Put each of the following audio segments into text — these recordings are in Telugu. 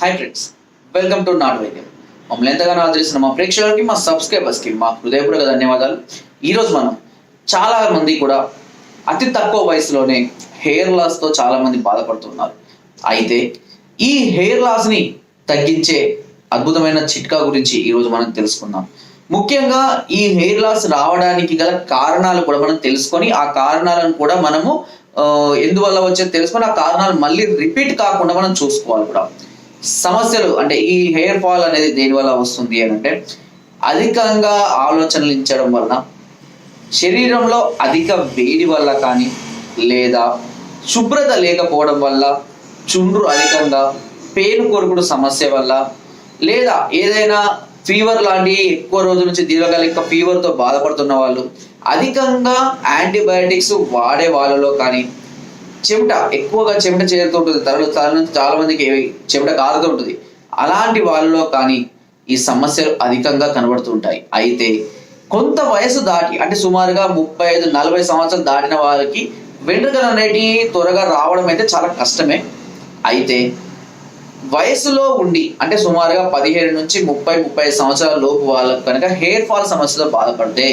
హై ఫ్రెండ్స్ వెల్కమ్ టు నాట్ వైద్యం మమ్మల్ని ఎంతగానో ఆదరిస్తున్న మా ప్రేక్షకులకి మా సబ్స్క్రైబర్స్కి మా హృదయపూర్వక ధన్యవాదాలు. ఈరోజు మనం చాలా మంది కూడా అతి తక్కువ వయసులోనే హెయిర్ లాస్తో చాలా మంది బాధపడుతున్నారు. అయితే ఈ హెయిర్ లాస్ని తగ్గించే అద్భుతమైన చిట్కా గురించి ఈరోజు మనం తెలుసుకుందాం. ముఖ్యంగా ఈ హెయిర్ లాస్ రావడానికి గల కారణాలు కూడా మనం తెలుసుకొని ఆ కారణాలను కూడా మనము ఎందువల్ల వచ్చేది తెలుసుకొని ఆ కారణాలు మళ్ళీ రిపీట్ కాకుండా మనం చూసుకోవాలి కూడా. సమస్యలు అంటే ఈ హెయిర్ ఫాల్ అనేది దేని వల్ల వస్తుంది అని అంటే అధికంగా ఆలోచనలించడం వలన శరీరంలో అధిక వేడి వల్ల కానీ లేదా శుభ్రత లేకపోవడం వల్ల చుండ్రు అధికంగా పేను కొరుకుడు సమస్య వల్ల లేదా ఏదైనా ఫీవర్ లాంటి ఎక్కువ రోజుల నుంచి దీర్ఘకాలిక ఫీవర్తో బాధపడుతున్న వాళ్ళు అధికంగా యాంటీబయాటిక్స్ వాడే వాళ్ళలో కానీ చెమట ఎక్కువగా చెమట చేరుతుంటుంది తలలు తల నుంచి చాలా మందికి చెమట కారుతూ ఉంటుంది. అలాంటి వాళ్ళలో కానీ ఈ సమస్యలు అధికంగా కనబడుతుంటాయి అయితే కొంత వయసు దాటి అంటే సుమారుగా ముప్పై ఐదు నలభై సంవత్సరాలు దాటిన వారికి వెంట్రుకలు అనేటివి త్వరగా రావడం అయితే చాలా కష్టమే. అయితే వయసులో ఉండి అంటే సుమారుగా పదిహేడు నుంచి ముప్పై ముప్పై సంవత్సరాల లోపు వాళ్ళకు కనుక హెయిర్ ఫాల్ సమస్యతో బాధపడితే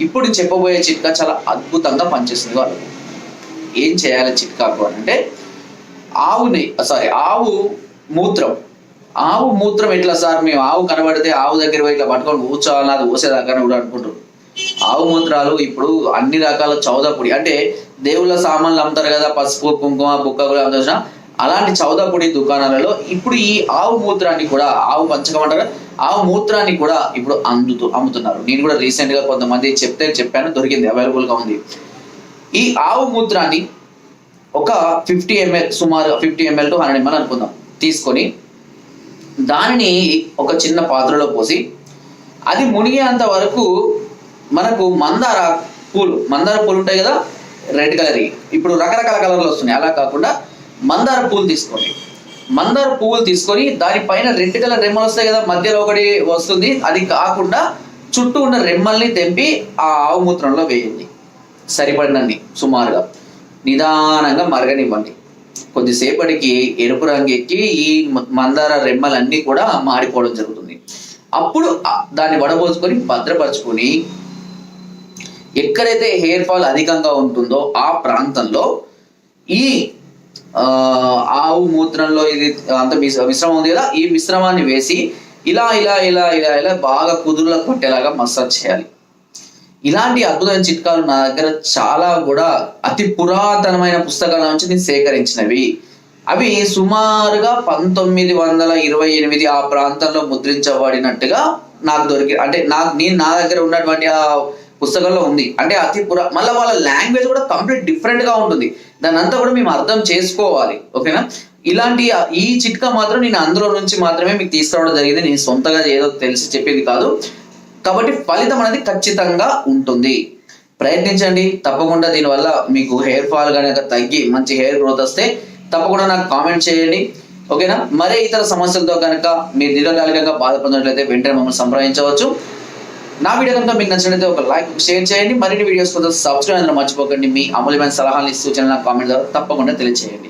ఇప్పుడు చెప్పబోయే చిట్కా చాలా అద్భుతంగా పనిచేస్తుంది వాళ్ళకు. ఏం చేయాలి చిట్కాకు అని అంటే ఆవుని సారీ ఆవు మూత్రం. ఆవు మూత్రం ఎట్లా సార్? మేము ఆవు కనబడితే ఆవు దగ్గర పోయి ఇట్లా పట్టుకొని కూర్చోవాలని అది ఊసేదాకా కూడా అనుకుంటారు. ఆవు మూత్రాలు ఇప్పుడు అన్ని రకాల చౌదపుడి అంటే దేవుళ్ళ సామాన్లు అమ్ముతారు కదా పసుపు కుంకుమ బుక్క కూడా అమ్ముతారు అలాంటి చౌదపుడి దుకాణాలలో ఇప్పుడు ఈ ఆవు మూత్రాన్ని కూడా ఆవు పంచకం అంటారు కదా, ఆవు మూత్రాన్ని కూడా ఇప్పుడు అందుతూ అమ్ముతున్నారు. నేను కూడా రీసెంట్గా కొంతమంది చెప్తే చెప్పాను దొరికింది అవైలబుల్గా ఉంది. ఈ ఆవు మూత్రాన్ని ఒక ఫిఫ్టీ ఎంఎల్ సుమారు fifty ML to hundred ML అనుకుందాం. తీసుకొని దానిని ఒక చిన్న పాత్రలో పోసి అది మునిగేంత వరకు మనకు మందార పూలు మందార పూలు ఉంటాయి కదా రెడ్ కలర్ ఇప్పుడు రకరకాల కలర్లు వస్తున్నాయి. అలా కాకుండా మందార పూలు తీసుకోండి. మందార పువ్వులు తీసుకొని దానిపైన రెడ్ కలర్ రెమ్మలు వస్తాయి కదా మధ్యలో ఒకటి వస్తుంది. అది కాకుండా చుట్టూ ఉన్న రెమ్మల్ని తెంపి ఆ ఆవు మూత్రంలో వేయండి. సరిపడినన్ని. సుమారుగా నిదానంగా మరగనివ్వండి. కొద్దిసేపటికి ఎరుపు రంగు ఎక్కి ఈ మందార రెమ్మలన్నీ కూడా మారిపోవడం జరుగుతుంది. అప్పుడు దాన్ని వడబోసుకొని భద్రపరచుకొని ఎక్కడైతే హెయిర్ ఫాల్ అధికంగా ఉంటుందో ఆ ప్రాంతంలో ఈ ఆవు మూత్రంలో ఇది అంత మిశ్ర- మిశ్రమం ఉంది కదా ఈ మిశ్రమాన్ని వేసి ఇలా ఇలా ఇలా ఇలా ఇలా బాగా కుదురులకు పట్టేలాగా మసాజ్ చేయాలి. ఇలాంటి అద్భుతమైన చిట్కాలు నా దగ్గర చాలా కూడా అతి పురాతనమైన పుస్తకాల నుంచి నేను సేకరించినవి. అవి సుమారుగా పంతొమ్మిది వందల ఇరవై ఎనిమిది ఆ ప్రాంతంలో ముద్రించబడినట్టుగా నాకు దొరికి అంటే నాకు నేను నా దగ్గర ఉన్నటువంటి ఆ పుస్తకంలో ఉంది. అంటే అతి పురా మళ్ళీ వాళ్ళ లాంగ్వేజ్ కూడా కంప్లీట్ డిఫరెంట్గా ఉంటుంది. దాని అంతా కూడా మేము అర్థం చేసుకోవాలి. ఓకేనా? ఇలాంటి ఈ చిట్కా మాత్రం నేను అందులో నుంచి మాత్రమే మీకు తీసుకురావడం జరిగింది. నేను సొంతగా ఏదో తెలిసి చెప్పింది కాదు. కాబట్టి ఫలితం అనేది ఖచ్చితంగా ఉంటుంది. ప్రయత్నించండి. తప్పకుండా దీనివల్ల మీకు హెయిర్ ఫాల్ కనుక తగ్గి మంచి హెయిర్ గ్రోత్ వస్తే తప్పకుండా నాకు కామెంట్ చేయండి. ఓకేనా మరే ఇతర సమస్యలతో కనుక మీరు దీర్ఘకాలికంగా బాధపడినట్లయితే వెంటనే మమ్మల్ని సంప్రదించవచ్చు. నా వీడియో కనుక మీకు నచ్చినట్లయితే ఒక లైక్ షేర్ చేయండి. మరిన్ని వీడియోస్ కోసం సబ్స్క్రైబ్ అందరూ మర్చిపోకండి. మీ అమూల్యమైన సలహాలు సూచనలు కామెంట్ ద్వారా తప్పకుండా తెలియజేయండి